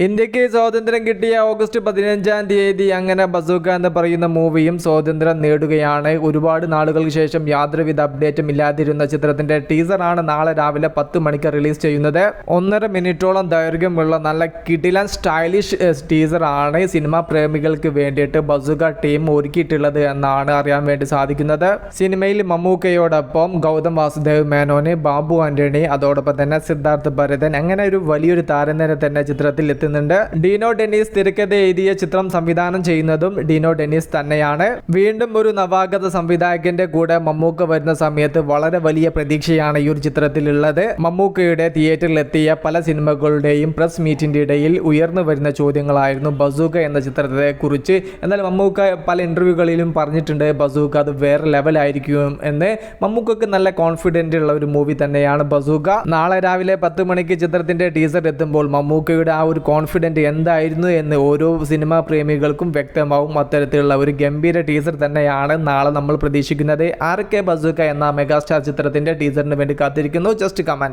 ഇന്ത്യയ്ക്ക് സ്വാതന്ത്ര്യം കിട്ടിയ ഓഗസ്റ്റ് പതിനഞ്ചാം തീയതി അങ്ങനെ ബസൂക്ക എന്ന് പറയുന്ന മൂവിയും സ്വാതന്ത്ര്യം നേടുകയാണ്. ഒരുപാട് നാളുകൾക്ക് ശേഷം യാതൊരുവിധ അപ്ഡേറ്റും ഇല്ലാതിരുന്ന ചിത്രത്തിന്റെ ടീസറാണ് നാളെ രാവിലെ പത്ത് മണിക്ക് റിലീസ് ചെയ്യുന്നത്. ഒന്നര മിനിറ്റോളം ദൈർഘ്യമുള്ള നല്ല കിടിലൻ സ്റ്റൈലിഷ് ടീസറാണ് സിനിമാ പ്രേമികൾക്ക് വേണ്ടിയിട്ട് ബസൂക്ക ടീം ഒരുക്കിയിട്ടുള്ളത് എന്നാണ് അറിയാൻ വേണ്ടി സാധിക്കുന്നത്. സിനിമയിൽ മമ്മൂക്കയോടൊപ്പം ഗൗതം വാസുദേവ് മേനോന് ബാബു ആന്റണി അതോടൊപ്പം തന്നെ സിദ്ധാർത്ഥ് ഭരതൻ അങ്ങനെ ഒരു വലിയൊരു താരനിര തന്നെ ചിത്രത്തിൽ എത്തുന്നുണ്ട്. ഡീനോ ഡെന്നീസ് തിരക്കഥ എഴുതിയ ചിത്രം സംവിധാനം ചെയ്യുന്നതും ഡീനോ ഡെന്നീസ് തന്നെയാണ്. വീണ്ടും ഒരു നവാഗത സംവിധായകന്റെ കൂടെ മമ്മൂക്ക വരുന്ന സമയത്ത് വളരെ വലിയ പ്രതീക്ഷയാണ് ഈ ഒരു ചിത്രത്തിലുള്ളത്. മമ്മൂക്കയുടെ തിയേറ്ററിൽ എത്തിയ പല സിനിമകളുടെയും പ്രസ് മീറ്റിന്റെ ഇടയിൽ ഉയർന്നു വരുന്ന ചോദ്യങ്ങളായിരുന്നു ബസൂക്ക എന്ന ചിത്രത്തെ കുറിച്ച് എന്നാൽ മമ്മൂക്ക പല ഇന്റർവ്യൂകളിലും പറഞ്ഞിട്ടുണ്ട് ബസൂക്ക അത് വേറെ ലെവലായിരിക്കും എന്ന്. മമ്മൂക്കക്ക് നല്ല കോൺഫിഡന്റ് ഉള്ള ഒരു മൂവി തന്നെയാണ് ബസൂക്ക. നാളെ രാവിലെ പത്ത് മണിക്ക് ചിത്രത്തിന്റെ ടീസർ എത്തുമ്പോൾ മമ്മൂക്കയുടെ ആ ഒരു കോൺഫിഡന്റ് എന്തായിരുന്നു എന്ന് ഓരോ സിനിമാ പ്രേമികൾക്കും വ്യക്തമാവും. അത്തരത്തിലുള്ള ഒരു ഗംഭീര ടീസർ തന്നെയാണ് നാളെ നമ്മൾ പ്രതീക്ഷിക്കുന്നത്. ആർ കെ എന്ന മെഗാസ്റ്റാർ ചിത്രത്തിന്റെ ടീസറിന് വേണ്ടി കാത്തിരിക്കുന്നു. Just comment